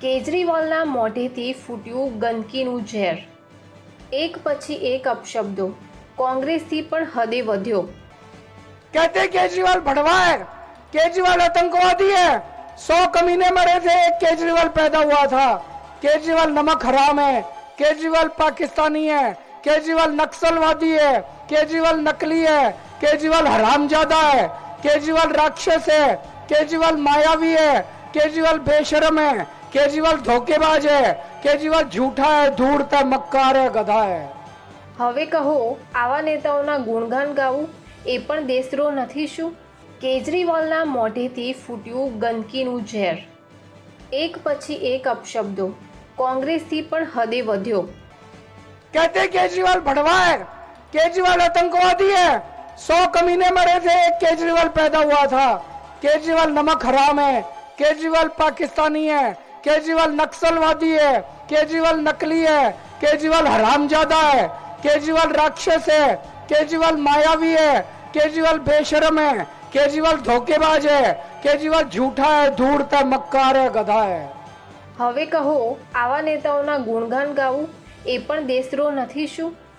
કેજરીવાલના મોઢેથી ફૂટ્યું ગંદકીનું ઝેર એક પછી એક અપશબ્દો કોંગ્રેસથી પણ હદે વધ્યો कहते केजरीवाल भड़वा है केजरीवाल आतंकवादी है सौ कमीने मरे थे एक केजरीवाल पैदा हुआ था केजरीवाल नमक हराम है केजरीवाल पाकिस्तानी है केजरीवाल नक्सलवादी है केजरीवाल नकली है केजरीवाल हरामजादा है केजरीवाल राक्षस है केजरीवाल मायावी है केजरीवाल बेशरम है केजरीवाल धोखेबाज है केजरीवाल झूठा है धूर्त है मक्कार है गधा है હવે કહો આવા નેતાઓના ગુણગાન ગાવું એ પણ દેશદ્રોહ નથી શું કેજરીવાલના મોઢેથી ફૂટ્યું ગંદકીનું ઝેર એક પછી એક અપશબ્દો કોંગ્રેસથી પણ હદે વધ્યો कहते केजरीवाल भड़वा है केजरीवाल आतंकवादी है सौ कमीने मरे थे एक केजरीवाल पैदा हुआ था केजरीवाल नमक हराम है केजरीवाल पाकिस्तानी है केजरीवाल नक्सलवादी है केजरीवाल नकली है केजरीवाल हरामजादा है केजरीवाल राक्षस है केजरीवाल मायावी है केजरीवाल बेशरम है केजरीवाल धोखेबाज है केजरीवाल झूठा है धूर्त है मक्कार है गधा है હવે કહો આવા નેતાઓના ગુણગાન ગાવું એ પણ દેશદ્રોહ નથી શું